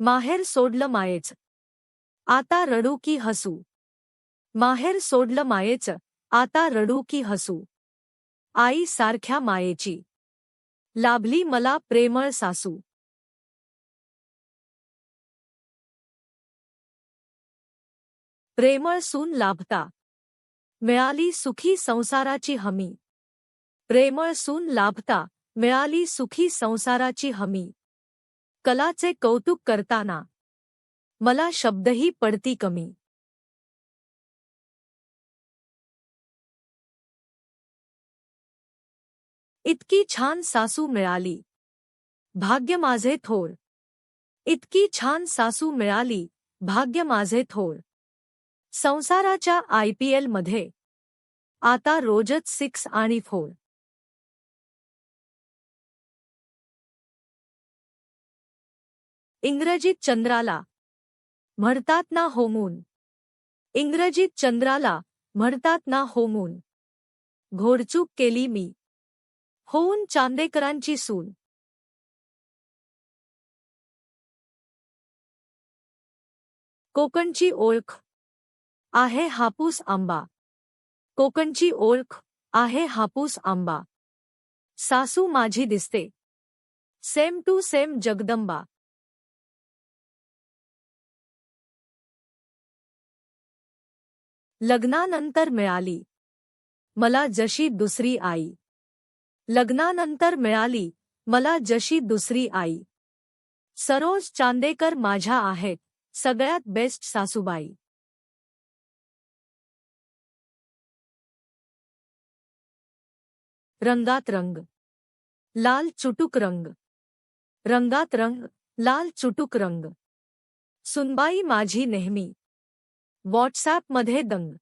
माहेर सोडलं मायेच. आता रडू की हसू? माहेर सोडलं मायेच आता रडू की हसू? आई सारख्या मायेची. लाभली मला प्रेमळ सासू. प्रेमळ सून लाभता. मिळाली सुखी संसाराची हमी. प्रेमळ सून लाभता मिळाली सुखी संसाराची हमी. कलाचे कौतुक करताना. मला शब्दही पडती कमी. इतकी छान सासू मिळाली. भाग्य माझे थोर. इतकी छान सासू मिळाली. भाग्य माझे थोर. संसाराच्या आयपीएलमध्ये आता रोजच सिक्स आणि फोर. इंग्रजीत चंद्राला म्हणतात ना होमून इंग्रजीत चंद्राला म्हणतात ना होमून घोडचूक केली मी. होऊन चांदेकरांची सून. कोकणची ओळख आहे हापूस आंबा. कोकणची ओळख आहे हापूस आंबा. सासू माझी दिसते. Same to same Jagdamba. लग्नानंतर मिळाली. मला जशी दुसरी आई. लग्नानंतर मिळाली, मला जशी दुसरी आई. सरोज चांदेकर माझ्या आहेत, सगळ्यात बेस्ट सासूबाई. रंगात रंग. लाल चुटुक रंग. रंगात रंग, लाल चुटुक रंग. सुनबाई माझी नेहमी. व्हॉट्सॲपमध्ये दंग.